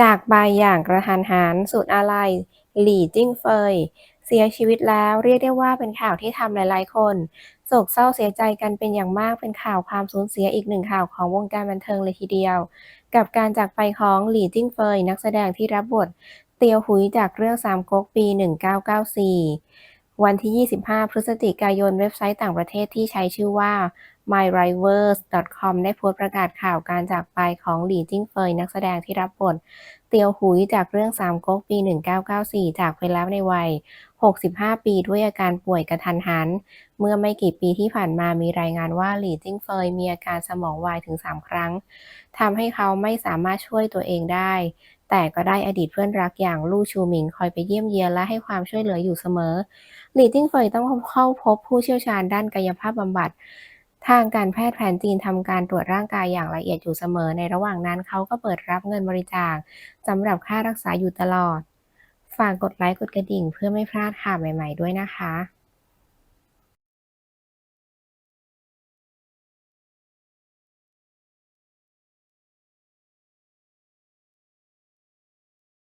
จากไปอย่างกระทันหันสุดอาลัยหลี่จิ้งเฟย เสียชีวิตแล้วเรียกได้ว่าเป็นข่าวที่ทำหลาย ๆ คนโศกเศร้าเสียใจกันเป็นอย่างมากเป็นข่าวความสูญเสียอีกหนึ่งข่าวของวงการบันเทิงเลยทีเดียว กับการจากไปของหลี่จิ้งเฟย นักแสดงที่รับบทเตียวหุยจากเรื่องสามก๊กปี 1994 วันที่ 25 พฤศจิกายนเว็บไซต์ต่างประเทศที่ใช้ชื่อว่า myrivers.com ได้โพสต์ประกาศข่าวการจากไปของหลี่จิ้งเฟยนักแสดงที่รับบทเตียวหุยจากเรื่องสามก๊กปี 1994 จากไปแล้วในวัย 65 ปีด้วยอาการป่วยกระทันหัน เมื่อไม่กี่ปีที่ผ่านมามีรายงานว่าหลี่จิ้งเฟยมีอาการสมองวายถึง 3 ครั้งทำให้เขาไม่สามารถช่วยตัวเองได้ แต่ก็ได้อดีตเพื่อนรักอย่างลู่ชูหมิงคอยไปเยี่ยมเยียนและให้ความช่วยเหลืออยู่เสมอหลี่จิ้งเฟยต้องเข้าพบผู้เชี่ยวชาญด้านกายภาพบำบัด ทางการแพทย์แผนจีนทำการตรวจร่างกายอย่างละเอียดอยู่เสมอ ในระหว่างนั้นเขาก็เปิดรับเงินบริจาคสำหรับค่ารักษาอยู่ตลอด ฝากกดไลค์กดกระดิ่งเพื่อไม่พลาดข่าวใหม่ ๆ ด้วยนะคะ